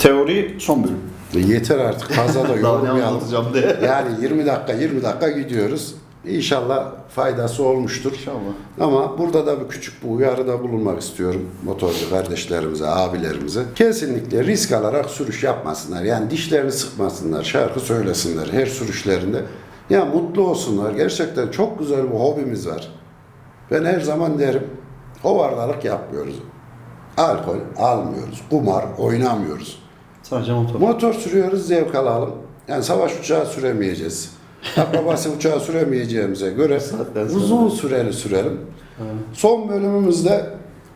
Teori son bölüm. Yeter artık fazla da diye. Yani 20 dakika 20 dakika gidiyoruz. İnşallah faydası olmuştur. İnşallah. Ama burada da bir küçük bir uyarıda bulunmak istiyorum motorcu kardeşlerimize, abilerimize. Kesinlikle risk alarak sürüş yapmasınlar. Yani dişlerini sıkmasınlar, şarkı söylesinler her sürüşlerinde. Ya mutlu olsunlar. Gerçekten çok güzel bir hobimiz var. Ben her zaman derim, hovardalık yapmıyoruz. Alkol almıyoruz, kumar oynamıyoruz. Sadece motor. Motor sürüyoruz, zevk alalım. Yani savaş uçağı süremeyeceğiz. Akrabası uçağı süremeyeceğimize göre uzun süreli sürelim. Son bölümümüzde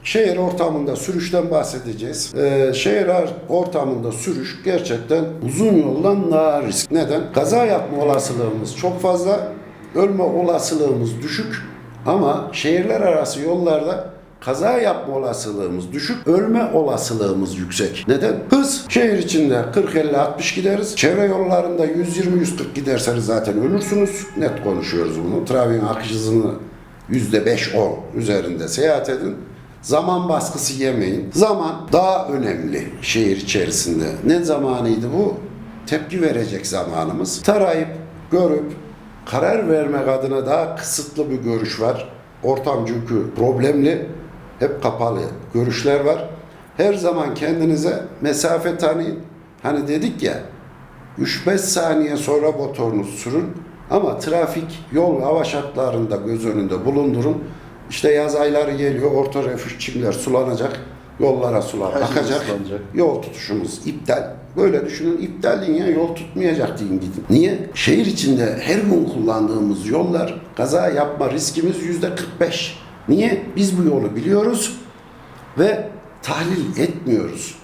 şehir ortamında sürüşten bahsedeceğiz. Ee, şehir ortamında sürüş gerçekten uzun yoldan daha risk. Neden? Kaza yapma olasılığımız çok fazla, ölme olasılığımız düşük ama şehirler arası yollarda kaza yapma olasılığımız düşük, ölme olasılığımız yüksek. Neden? Hız şehir içinde 40-50-60 gideriz. Çevre yollarında 120-140 giderseniz zaten ölürsünüz. Net konuşuyoruz bunu. Trafiğin akış hızını %5-10 üzerinde seyahat edin. Zaman baskısı yemeyin. Zaman daha önemli şehir içerisinde. Ne zamanıydı bu? Tepki verecek zamanımız. Tarayıp, görüp, karar vermek adına daha kısıtlı bir görüş var. Ortam çünkü problemli. Hep kapalı görüşler var. Her zaman kendinize mesafe tanıyın. Hani dedik ya 3-5 saniye sonra motorunuzu sürün ama trafik, yol ve hava şartlarında göz önünde bulundurun. İşte yaz ayları geliyor, orta refüj çimler sulanacak, yollara sular Her şey akacak. ıslanacak. Yol tutuşumuz iptal. Böyle düşünün iptal deyin ya yol tutmayacak deyin gidin. Niye? Şehir içinde her gün kullandığımız yollar kaza yapma riskimiz yüzde 45. Niye? Biz bu yolu biliyoruz ve tahlil etmiyoruz.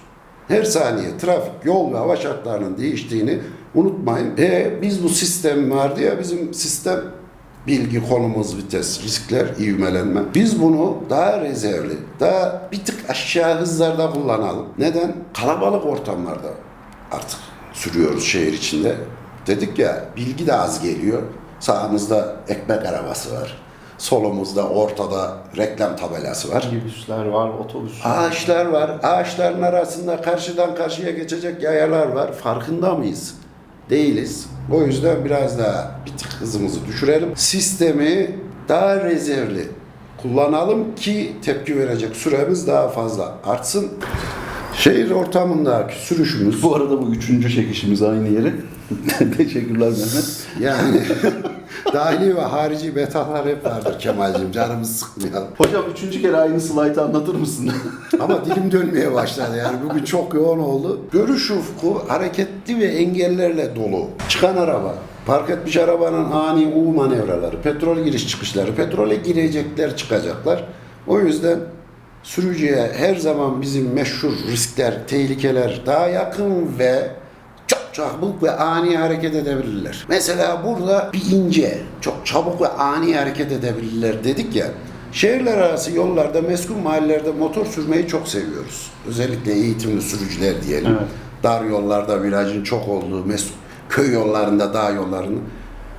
Her saniye trafik, yol ve hava şartlarının değiştiğini unutmayın. E biz bu sistem vardı ya bizim sistem bilgi, konumuz, vites, riskler, ivmelenme. Biz bunu daha rezervli, daha bir tık aşağı hızlarda kullanalım. Neden? Kalabalık ortamlarda artık sürüyoruz şehir içinde. Dedik ya bilgi de az geliyor. Sağımızda ekmek arabası var. Solumuzda ortada reklam tabelası var. Minibüsler var, otobüs. Ağaçlar var. Ağaçların arasında karşıdan karşıya geçecek yayalar var. Farkında mıyız? Değiliz. O yüzden biraz daha bir tık hızımızı düşürelim. Sistemi daha rezervli kullanalım ki tepki verecek süremiz daha fazla artsın. Şehir ortamındaki sürüşümüz Bu arada bu üçüncü çekişimiz aynı yeri. Teşekkürler Mehmet. yani dahili ve harici betalar hep vardır Kemal'cim canımızı sıkmayalım. Hocam üçüncü kere aynı slaytı anlatır mısın? Ama dilim dönmeye başladı yani bugün çok yoğun oldu. Görüş ufku hareketli ve engellerle dolu. Çıkan araba, park etmiş arabanın ani U manevraları, petrol giriş çıkışları, petrole girecekler çıkacaklar. O yüzden sürücüye her zaman bizim meşhur riskler, tehlikeler daha yakın ve çabuk ve ani hareket edebilirler. Mesela burada bir ince, çok çabuk ve ani hareket edebilirler dedik ya. Şehirler arası yollarda, meskun mahallelerde motor sürmeyi çok seviyoruz. Özellikle eğitimli sürücüler diyelim. Evet. Dar yollarda virajın çok olduğu, mes- köy yollarında, dağ yollarında.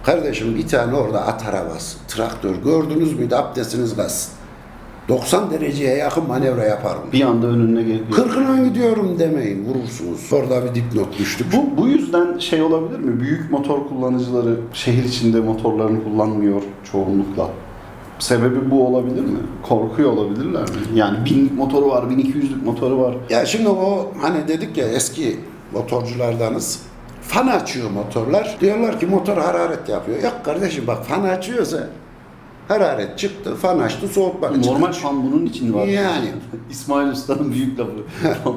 Kardeşim bir tane orada at arabası, traktör gördünüz müydü abdestiniz kalsın. 90 dereceye yakın manevra yapar mı? Bir anda önüne geliyor. Kırkına gidiyorum demeyin, vurursunuz. Orada bir dipnot düştük. Bu, bu yüzden şey olabilir mi? Büyük motor kullanıcıları şehir içinde motorlarını kullanmıyor çoğunlukla. Sebebi bu olabilir mi? Korkuyor olabilirler mi? Yani binlik motoru var, 1200'lük motoru var. Ya şimdi o hani dedik ya eski motorculardanız. Fan açıyor motorlar. Diyorlar ki motor hararet yapıyor. Yok kardeşim bak fan açıyorsa hararet çıktı, fan açtı, soğutmak için. Normal fan bunun için var. Yani. İsmail Usta'nın büyük lafı.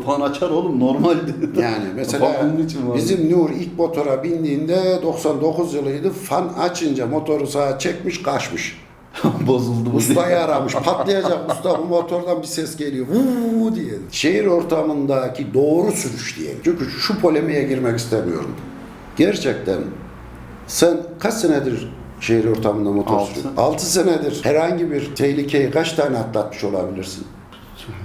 fan açar oğlum normaldi. Yani mesela Fan bunun için var. bizim Nur ilk motora bindiğinde 99 yılıydı. Fan açınca motoru sağa çekmiş, kaçmış. Bozuldu bu. Ustayı aramış. Patlayacak usta bu motordan bir ses geliyor. Vuu diye. Şehir ortamındaki doğru sürüş diyelim. Çünkü şu polemiğe girmek istemiyorum. Gerçekten sen kaç senedir şehir ortamında motor Altı. sürüyorsun? 6 senedir herhangi bir tehlikeyi kaç tane atlatmış olabilirsin?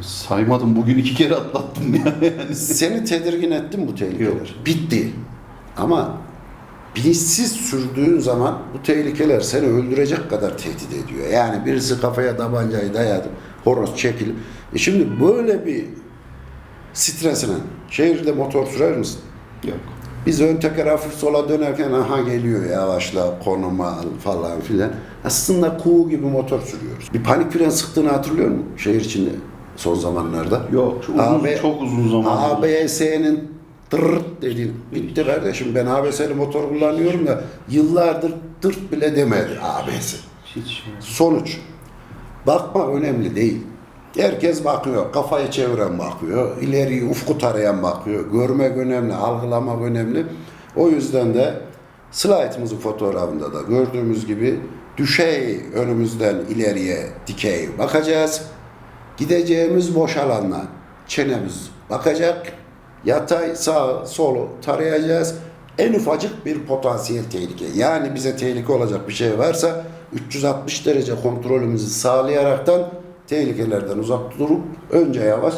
Saymadım. Bugün iki kere atlattım ya. Yani. Seni tedirgin etti mi bu tehlikeler? Yok. Bitti. Ama bilinçsiz sürdüğün zaman bu tehlikeler seni öldürecek kadar tehdit ediyor. Yani birisi kafaya tabancayı dayadı, horoz çekilip. E şimdi böyle bir stresine Şehirde motor sürer misin? Yok. Biz ön teker hafif sola dönerken aha geliyor yavaşla konuma al falan filan. Aslında kuğu gibi motor sürüyoruz. Bir panik fren sıktığını hatırlıyor musun şehir içinde son zamanlarda? Yok. Çok uzun, AB çok uzun zaman. ABS'nin tırt dedi. Bitti kardeşim ben ABS'li motor kullanıyorum da yıllardır tırt bile demedi ABS. Sonuç. Bakma önemli değil. Herkes bakıyor. Kafayı çeviren bakıyor. ileriyi ufku tarayan bakıyor. Görmek önemli, algılamak önemli. O yüzden de slaytımızın fotoğrafında da gördüğümüz gibi düşey önümüzden ileriye dikey bakacağız. Gideceğimiz boş alanla çenemiz bakacak. Yatay sağ solu tarayacağız. En ufacık bir potansiyel tehlike. Yani bize tehlike olacak bir şey varsa 360 derece kontrolümüzü sağlayaraktan tehlikelerden uzak durup önce yavaş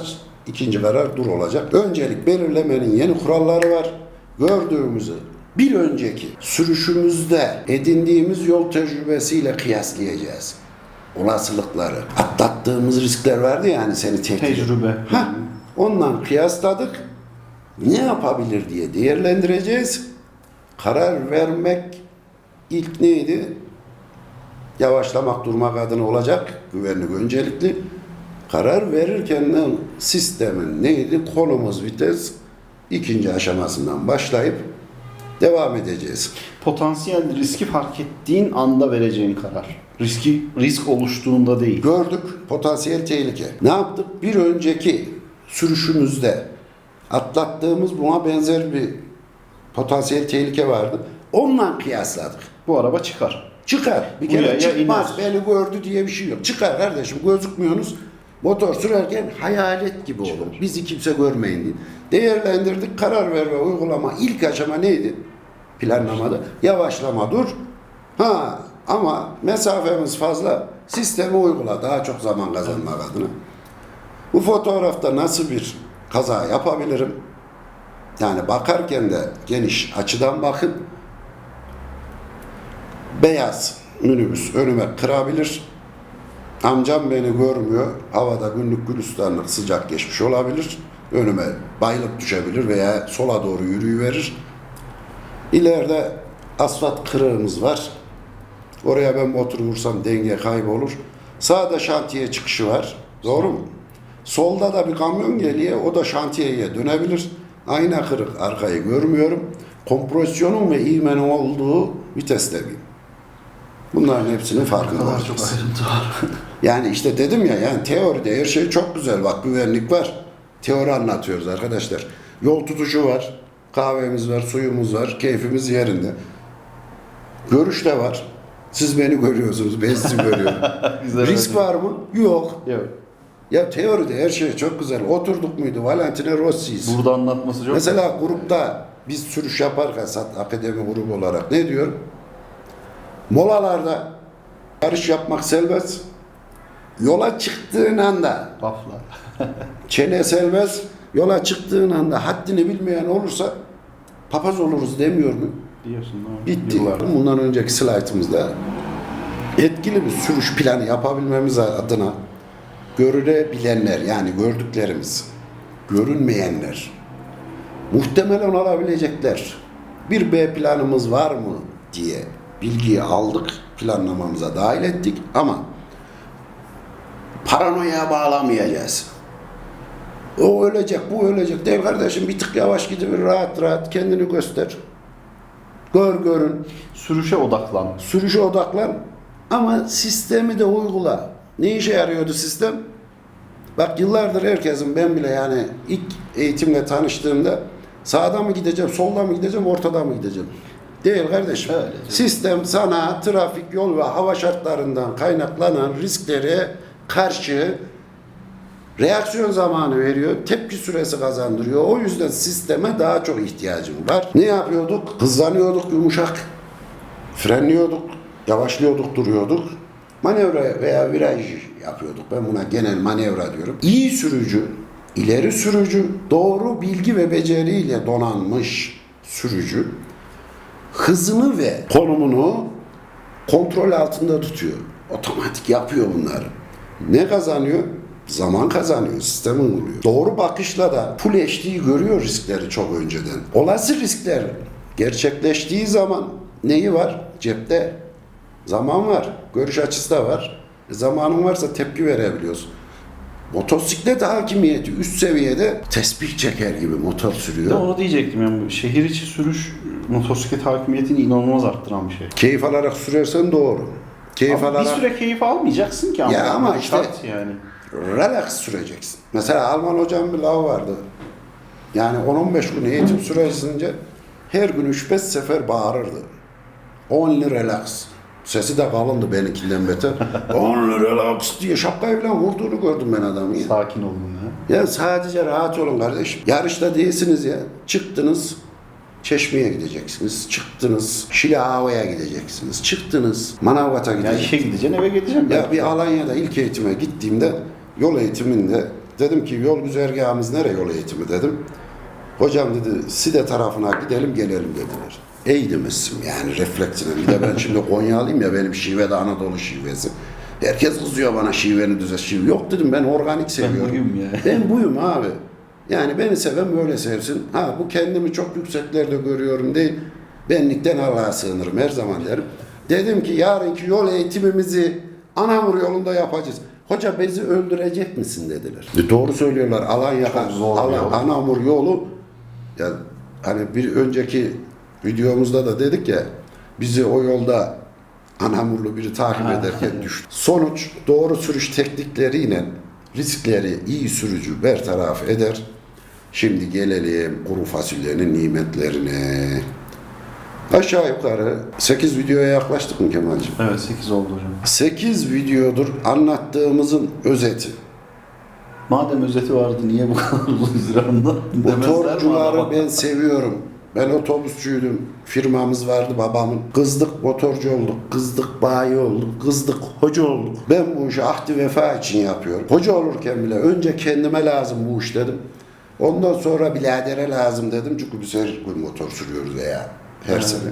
ikinci karar dur olacak. Öncelik belirlemenin yeni kuralları var. Gördüğümüzü bir önceki sürüşümüzde edindiğimiz yol tecrübesiyle kıyaslayacağız. Olasılıkları, atlattığımız riskler vardı ya hani seni tehdit. Tecrübe. Heh, ondan kıyasladık. Ne yapabilir diye değerlendireceğiz. Karar vermek ilk neydi? Yavaşlamak, durmak adına olacak. Güvenlik öncelikli. Karar verirken de sistemin neydi? Konumuz vites ikinci aşamasından başlayıp devam edeceğiz. Potansiyel riski fark ettiğin anda vereceğin karar. Riski risk oluştuğunda değil. Gördük potansiyel tehlike. Ne yaptık? Bir önceki sürüşümüzde atlattığımız buna benzer bir potansiyel tehlike vardı. Onunla kıyasladık. Bu araba çıkar. Çıkar. Bir kere ya çıkmaz. Beni gördü diye bir şey yok. Çıkar kardeşim. Gözükmüyorsunuz. Motor sürerken hayalet gibi olun. Bizi kimse görmeyin diye. Değerlendirdik. Karar verme, uygulama. ilk aşama neydi? Planlamada. Yavaşlama dur. Ha ama mesafemiz fazla. Sistemi uygula. Daha çok zaman kazanmak adına. Bu fotoğrafta nasıl bir kaza yapabilirim? Yani bakarken de geniş açıdan bakın beyaz minibüs önüme kırabilir. Amcam beni görmüyor. Havada günlük gülistanlık sıcak geçmiş olabilir. Önüme bayılıp düşebilir veya sola doğru yürüyüverir. İleride asfalt kırığımız var. Oraya ben motor vursam denge kaybolur. Sağda şantiye çıkışı var. Doğru mu? Solda da bir kamyon geliyor. O da şantiyeye dönebilir. Ayna kırık. Arkayı görmüyorum. Kompresyonun ve ivmenin olduğu vitesteyim. Bunların hepsinin farkında olacağız. ayrıntı var. Yani işte dedim ya yani teoride her şey çok güzel. Bak güvenlik var. Teori anlatıyoruz arkadaşlar. Yol tutuşu var. Kahvemiz var, suyumuz var. Keyfimiz yerinde. Görüş de var. Siz beni görüyorsunuz, ben sizi görüyorum. Güzel Risk var mı? Yok. Yok. Ya teoride her şey çok güzel. Oturduk muydu? Valentine Rossi'yiz. Burada anlatması çok Mesela grupta biz sürüş yaparken Akademi grubu olarak ne diyor? Molalarda yarış yapmak serbest. Yola çıktığın anda laflar. çene serbest. Yola çıktığın anda haddini bilmeyen olursa papaz oluruz demiyor mu? Diyorsun mi? Bitti. Bundan önceki slaytımızda etkili bir sürüş planı yapabilmemiz adına görülebilenler yani gördüklerimiz, görünmeyenler, muhtemelen olabilecekler bir B planımız var mı diye bilgiyi aldık, planlamamıza dahil ettik ama paranoya bağlamayacağız. O ölecek, bu ölecek değil kardeşim bir tık yavaş gidiver rahat rahat kendini göster. Gör görün. Sürüşe odaklan. Sürüşe odaklan ama sistemi de uygula. Ne işe yarıyordu sistem? Bak yıllardır herkesin ben bile yani ilk eğitimle tanıştığımda sağda mı gideceğim, solda mı gideceğim, ortada mı gideceğim? Değil kardeşim. Öyle. Sistem sana trafik, yol ve hava şartlarından kaynaklanan risklere karşı reaksiyon zamanı veriyor, tepki süresi kazandırıyor. O yüzden sisteme daha çok ihtiyacım var. Ne yapıyorduk? Hızlanıyorduk yumuşak, frenliyorduk, yavaşlıyorduk, duruyorduk. Manevra veya viraj yapıyorduk. Ben buna genel manevra diyorum. İyi sürücü, ileri sürücü, doğru bilgi ve beceriyle donanmış sürücü hızını ve konumunu kontrol altında tutuyor. Otomatik yapıyor bunları. Ne kazanıyor? Zaman kazanıyor, sistem uyguluyor. Doğru bakışla da full HD'yi görüyor riskleri çok önceden. Olası riskler gerçekleştiği zaman neyi var? Cepte zaman var, görüş açısı da var. E, zamanın varsa tepki verebiliyorsun. Motosiklet hakimiyeti üst seviyede tesbih çeker gibi motor Bir de sürüyor. onu diyecektim yani şehir içi sürüş motosiklet hakimiyetini inanılmaz arttıran bir şey. Keyif alarak sürersen doğru. Keyif Ama bir alarak süre keyif almayacaksın ki ama. Ya ama işte- yani. relax süreceksin. Mesela Alman hocam bir laf vardı. Yani 10-15 gün eğitim süresince her gün 3-5 sefer bağırırdı. Only relax. Sesi de kalındı benimkinden beter. Only relax diye şapkayı falan vurduğunu gördüm ben adamı ya. Sakin olun ya. Ya sadece rahat olun kardeşim. Yarışta değilsiniz ya. Çıktınız Çeşme'ye gideceksiniz. Çıktınız Şilahava'ya gideceksiniz. Çıktınız Manavgat'a Ya gideceksiniz. işe gideceksin eve gideceksin. Ya bir Alanya'da ilk eğitime gittiğimde yol eğitiminde dedim ki yol güzergahımız nere yol eğitimi dedim. Hocam dedi Side tarafına gidelim gelelim dediler. Ey demişsin yani refleksine. Bir de ben şimdi Konyalıyım ya benim şive de Anadolu şivesi. Herkes kızıyor bana şiveni düzelt şive. Yok dedim ben organik seviyorum. buyum ya. Ben buyum abi. Yani beni seven böyle sevsin. Ha bu kendimi çok yükseklerde görüyorum değil. Benlikten Allah'a sığınırım her zaman derim. Dedim ki yarınki yol eğitimimizi Anamur yolunda yapacağız. Hoca bizi öldürecek misin dediler. E doğru söylüyorlar. Alanya, Çok zor bir Ala- yol. Anamur yolu ya hani bir önceki videomuzda da dedik ya bizi o yolda Anamurlu biri takip Ha. ederken düştü. Sonuç doğru sürüş teknikleriyle riskleri iyi sürücü bertaraf eder. Şimdi gelelim kuru fasulyenin nimetlerine. Aşağı yukarı 8 videoya yaklaştık mı Kemal'cim? Evet 8 oldu hocam. 8 videodur anlattığımızın özeti. Madem özeti vardı niye bu kadar uzun anlattın Motorcuları ben seviyorum. Ben otobüsçüydüm. Firmamız vardı babamın. Kızdık motorcu olduk. Kızdık bayi olduk. Kızdık hoca olduk. Ben bu işi ahdi vefa için yapıyorum. Hoca olurken bile önce kendime lazım bu iş dedim. Ondan sonra biladere lazım dedim. Çünkü biz her gün motor sürüyoruz veya her Evet. sene.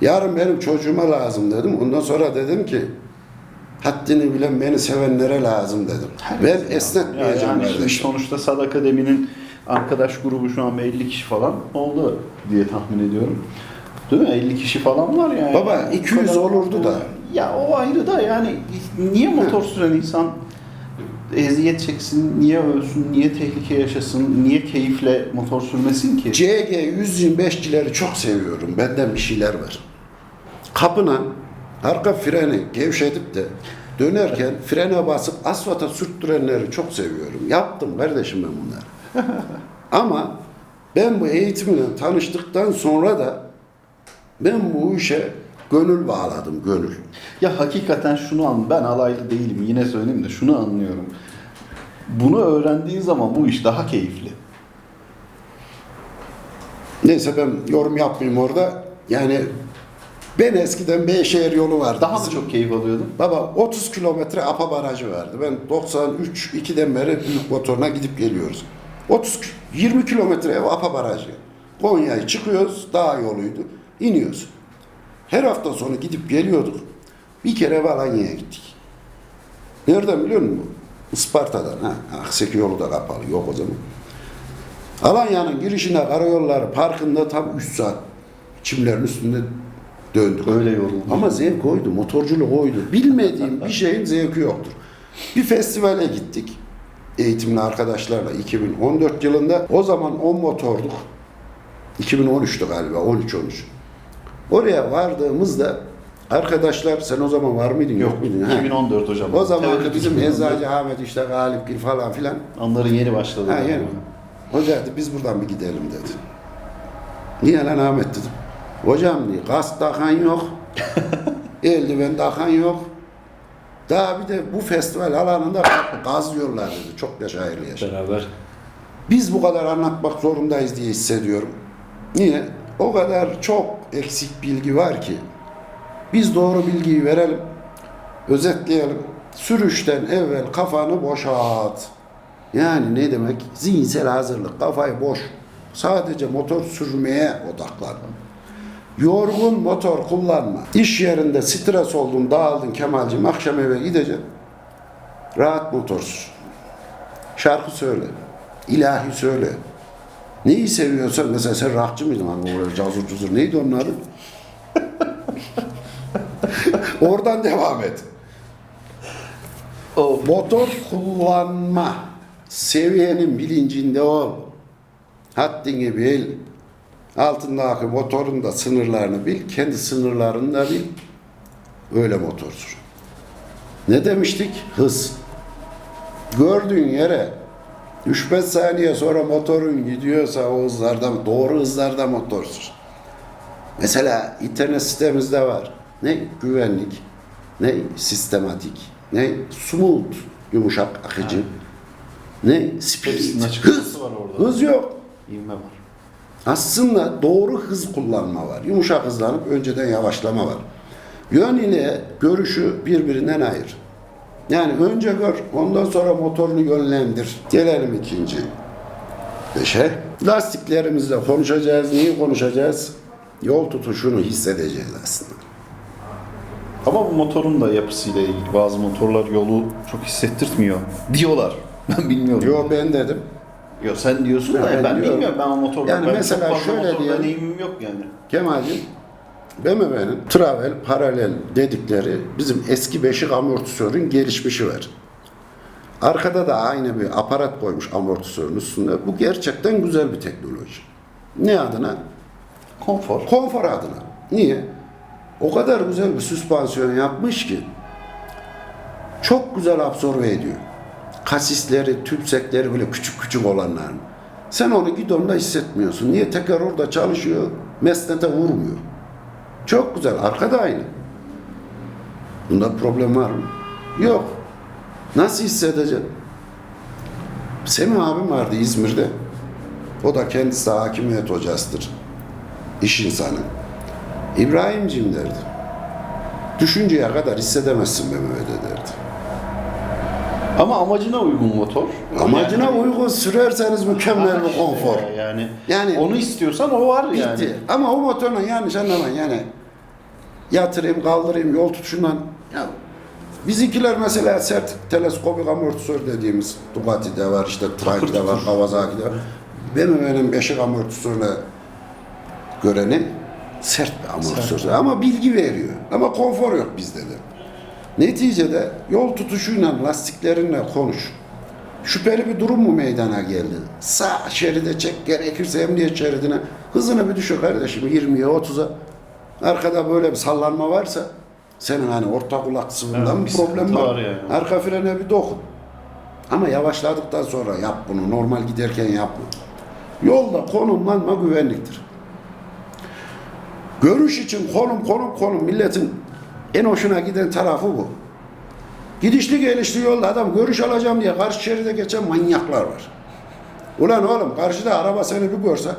Yarın benim çocuğuma lazım dedim. Ondan sonra dedim ki haddini bilen beni sevenlere lazım dedim. Herkese ben esnetmeyeceğim yani şimdi kardeşim. sonuçta Sad Akademi'nin arkadaş grubu şu an 50 kişi falan oldu diye tahmin ediyorum. Değil mi? 50 kişi falan var yani. Baba, Bu 200 kadar- olurdu da. Ya o ayrı da yani niye motor süren insan eziyet çeksin, niye ölsün, niye tehlike yaşasın, niye keyifle motor sürmesin ki? CG 125'cileri çok seviyorum. Benden bir şeyler var. Kapına arka freni gevşetip de dönerken frene basıp asfalta sürttürenleri çok seviyorum. Yaptım kardeşim ben bunları. Ama ben bu eğitimle tanıştıktan sonra da ben bu işe gönül bağladım, gönül. Ya hakikaten şunu an ben alaylı değilim yine söyleyeyim de şunu anlıyorum. Bunu öğrendiğin zaman bu iş daha keyifli. Neyse ben yorum yapmayayım orada. Yani ben eskiden Beyşehir yolu vardı. Daha mı çok keyif alıyordun? Baba 30 kilometre APA barajı vardı. Ben 93 2'den beri büyük motoruna gidip geliyoruz. 30 ki- 20 kilometre ev APA barajı. Konya'ya çıkıyoruz, dağ yoluydu. iniyoruz. Her hafta sonu gidip geliyorduk. Bir kere Alanya'ya gittik. Nereden biliyor musun? Isparta'dan. Ha, Akseki yolu da kapalı. Yok o zaman. Alanya'nın girişine karayolları parkında tam 3 saat çimlerin üstünde döndük. Öyle yoruldum. Ama zevk oydu, motorculuk oydu. Bilmediğim bir şeyin zevki yoktur. Bir festivale gittik. Eğitimli arkadaşlarla 2014 yılında. O zaman 10 motorduk. 2013'tü galiba, 13-13. Oraya vardığımızda arkadaşlar sen o zaman var mıydın yok, Yok, muydun? Ha. 2014 hocam. O zaman Evet, bizim 2014. Eczacı Ahmet işte Galipgil falan filan. Onların yeni başladı. Ha, yani. Hoca dedi biz buradan bir gidelim dedi. Niye lan Ahmet dedim. Hocam diye kask takan yok. eldiven takan yok. Daha bir de bu festival alanında gazlıyorlar dedi. Çok yaşa hayırlı yaşa. Beraber. Biz bu kadar anlatmak zorundayız diye hissediyorum. Niye? O kadar çok eksik bilgi var ki. Biz doğru bilgiyi verelim, özetleyelim. Sürüşten evvel kafanı boşalt. Yani ne demek? Zihinsel hazırlık, kafayı boş. Sadece motor sürmeye odaklan. Yorgun motor kullanma. İş yerinde stres oldun, dağıldın Kemal'cim, akşam eve gideceksin. Rahat motor sür. Şarkı söyle. ilahi söyle. Neyi seviyorsan mesela sen rockçı mıydın hani böyle cazur cuzur neydi adı? Oradan devam et. Of. Motor kullanma seviyenin bilincinde ol. Haddini bil. Altındaki motorun da sınırlarını bil. Kendi sınırlarını da bil. Öyle motor sür. Ne demiştik? Hız. Gördüğün yere 3-5 saniye sonra motorun gidiyorsa o hızlarda, doğru hızlarda motor sür. Mesela internet sitemizde var. Ne? Güvenlik. Ne? Sistematik. Ne? Smooth. Yumuşak, akıcı. Ne? Speed. Hız. var orada. Hız yok. İvme var. Aslında doğru hız kullanma var. Yumuşak hızlanıp önceden yavaşlama var. Yön ile görüşü birbirinden ayır. Yani önce gör, ondan sonra motorunu yönlendir. Gelelim ikinci. Beşe. Lastiklerimizle konuşacağız. Neyi konuşacağız? Yol tutuşunu hissedeceğiz aslında. Ama bu motorun da yapısıyla ilgili bazı motorlar yolu çok hissettirtmiyor diyorlar. Ben bilmiyorum. Yo ben dedim. Yo, sen diyorsun da ben ben, diyorum. bilmiyorum ben o motorla. Yani ben mesela çok fazla şöyle diyelim. deneyimim yok yani. Kemal'cim BMW'nin travel, paralel dedikleri bizim eski beşik amortisörün gelişmişi var. Arkada da aynı bir aparat koymuş amortisörün üstünde. Bu gerçekten güzel bir teknoloji. Ne adına? Konfor. Konfor adına. Niye? O kadar güzel bir süspansiyon yapmış ki çok güzel absorbe ediyor. Kasisleri, tüpsekleri böyle küçük küçük olanların. Sen onu gidonda hissetmiyorsun. Niye? Teker orada çalışıyor, mesnete vurmuyor. Çok güzel. Arkada aynı. Bunda problem var mı? Yok. Nasıl hissedeceksin? Semih abim vardı İzmir'de. O da kendisi hakimiyet hocasıdır. İş insanı. İbrahim'cim derdi. Düşünceye kadar hissedemezsin BMW'de derdi. Ama amacına uygun motor. Amacına Yani- uygun sürerseniz mükemmel bir işte konfor. ya, Yani, Yani- onu istiyorsan o var Bitti. yani. Ama o motorla yanlış anlamayın yani yatırayım, kaldırayım, yol tutuşundan ya Bizimkiler mesela sert teleskopik amortisör dediğimiz Ducati'de var, işte Tribe'de var, Kawasaki'de var. BMW'nin beşik amortisörüne görenin sert bir amortisör. Ama bilgi veriyor. Ama konfor yok bizde de. Neticede yol tutuşuyla, lastiklerinle konuş. Şüpheli bir durum mu meydana geldi? Sağ şeride çek, gerekirse emniyet şeridine. Hızını bir düşür kardeşim 20'ye 30'a. Arkada böyle bir sallanma varsa senin hani orta kulak sıvından Evet, bir problem var. var yani. Arka frene bir dokun. Ama yavaşladıktan sonra yap bunu. Normal giderken yapma. Yolda konumlanma güvenliktir. Görüş için konum konum konum milletin en hoşuna giden tarafı bu. Gidişli gelişli yolda adam görüş alacağım diye karşı şeride geçen manyaklar var. Ulan oğlum karşıda araba seni bir görse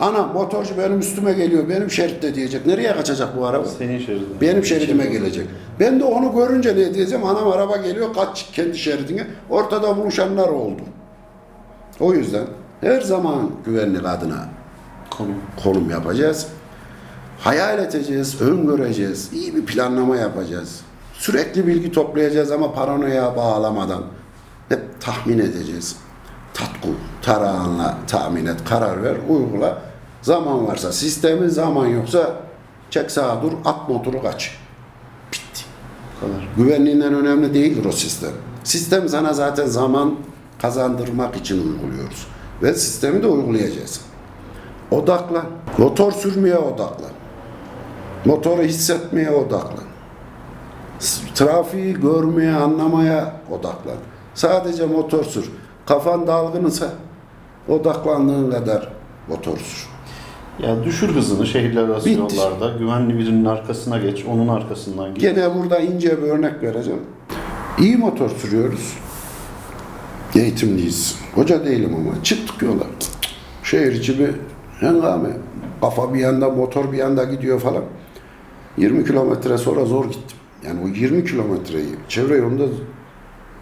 ana motorcu benim üstüme geliyor benim şeritte diyecek. Nereye kaçacak bu araba? Senin şeridin. Benim şeridime gelecek. Ben de onu görünce ne diyeceğim? Anam araba geliyor kaç kendi şeridine. Ortada buluşanlar oldu. O yüzden her zaman güvenlik adına Konu. konum yapacağız. Hayal edeceğiz, öngöreceğiz, iyi bir planlama yapacağız. Sürekli bilgi toplayacağız ama paranoya bağlamadan hep tahmin edeceğiz. Tatku, tarağınla tahmin et, karar ver, uygula. Zaman varsa sistemi, zaman yoksa çek sağa dur, at motoru kaç. Bitti. Bu kadar. Güvenliğinden önemli değildir o sistem. Sistem sana zaten zaman kazandırmak için uyguluyoruz. Ve sistemi de uygulayacağız. Odaklan. Motor sürmeye odaklan. Motoru hissetmeye odaklan. Trafiği görmeye, anlamaya odaklan. Sadece motor sür. Kafan dalgınsa odaklandığın kadar motor sür. Ya düşür hızını şehirler arası Bitti. yollarda. Güvenli birinin arkasına geç, onun arkasından git. Gene burada ince bir örnek vereceğim. İyi motor sürüyoruz. Eğitimliyiz. Hoca değilim ama çıktık yola. Şehir içi bir hengame. Kafa bir yanda, motor bir yanda gidiyor falan. 20 kilometre sonra zor gittim. Yani o 20 kilometreyi çevre yolunda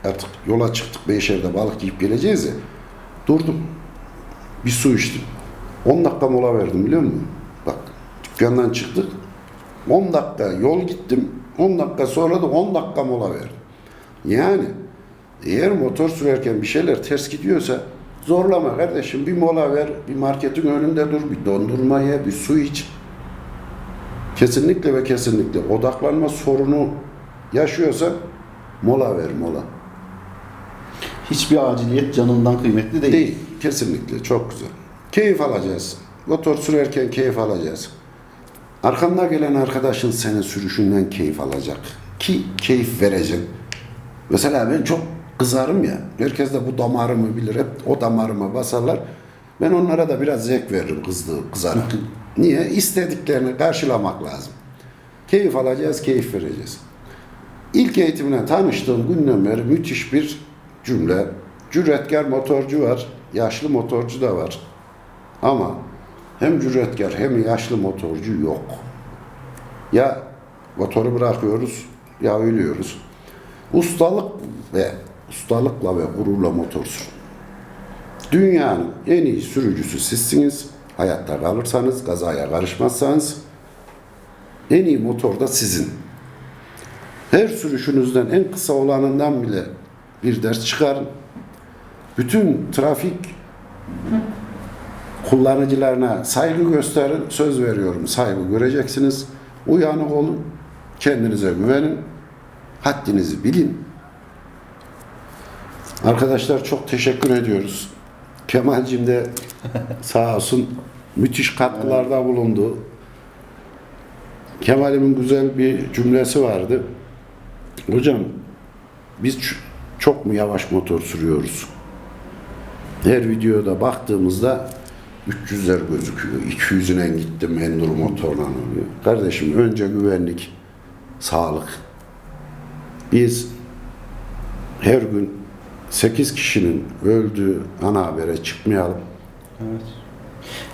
artık yola çıktık Beyşehir'de balık yiyip geleceğiz ya. Durdum. Bir su içtim. 10 dakika mola verdim biliyor musun? Bak dükkandan çıktık. 10 dakika yol gittim. 10 dakika sonra da 10 dakika mola verdim. Yani Eğer motor sürerken bir şeyler ters gidiyorsa zorlama kardeşim. Bir mola ver, bir marketin önünde dur, bir dondurma ye, bir su iç. Kesinlikle ve kesinlikle odaklanma sorunu yaşıyorsan mola ver mola. Hiçbir aciliyet canından kıymetli değil. Değil. Kesinlikle. Çok güzel. Keyif alacağız. Motor sürerken keyif alacağız. Arkanda gelen arkadaşın senin sürüşünden keyif alacak. Ki keyif verecek. Mesela ben çok kızarım ya. Herkes de bu damarımı bilir. Hep o damarıma basarlar. Ben onlara da biraz zevk veririm kızdığı, kızarak. Niye? İstediklerini karşılamak lazım. Keyif alacağız, keyif vereceğiz. İlk eğitimle tanıştığım günden beri müthiş bir cümle. Cüretkar motorcu var, yaşlı motorcu da var. Ama hem cüretkar hem yaşlı motorcu yok. Ya motoru bırakıyoruz ya ölüyoruz. Ustalık ve ustalıkla ve gururla motor sürün. Dünyanın en iyi sürücüsü sizsiniz. Hayatta kalırsanız, kazaya karışmazsanız en iyi motor da sizin. Her sürüşünüzden en kısa olanından bile bir ders çıkarın. Bütün trafik kullanıcılarına saygı gösterin. Söz veriyorum saygı göreceksiniz. Uyanık olun. Kendinize güvenin. Haddinizi bilin. Arkadaşlar çok teşekkür ediyoruz. Kemal'cim de sağ olsun müthiş katkılarda bulundu. Kemal'imin güzel bir cümlesi vardı. Hocam biz çok mu yavaş motor sürüyoruz? Her videoda baktığımızda 300'ler gözüküyor. 200'üne gittim enduro motorla oluyor. Kardeşim önce güvenlik, sağlık. Biz her gün 8 kişinin öldüğü ana habere çıkmayalım. Evet.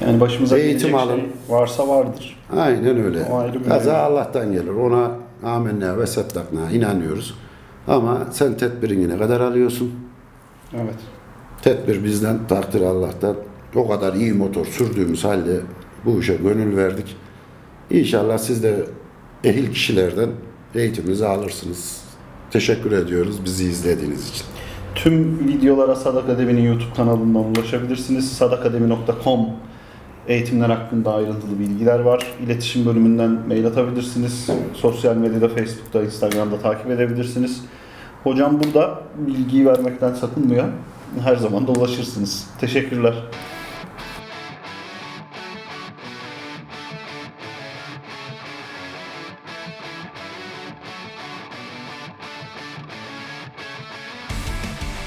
Yani başımıza Eğitim gelecek alın. şey varsa vardır. Aynen öyle. O ayrı bir Kaza mevzu. Allah'tan gelir. Ona amenna ve settakna inanıyoruz. Ama sen tedbirini ne kadar alıyorsun? Evet. Tedbir bizden, takdir Allah'tan. O kadar iyi motor sürdüğümüz halde bu işe gönül verdik. İnşallah siz de ehil kişilerden eğitiminizi alırsınız. Teşekkür ediyoruz bizi izlediğiniz için. Tüm videolara Sadak Akademi'nin YouTube kanalından ulaşabilirsiniz. sadakademi.com eğitimler hakkında ayrıntılı bilgiler var. İletişim bölümünden mail atabilirsiniz. Sosyal medyada Facebook'ta, Instagram'da takip edebilirsiniz. Hocam burada bilgiyi vermekten sakınmıyor. Her zaman da ulaşırsınız. Teşekkürler.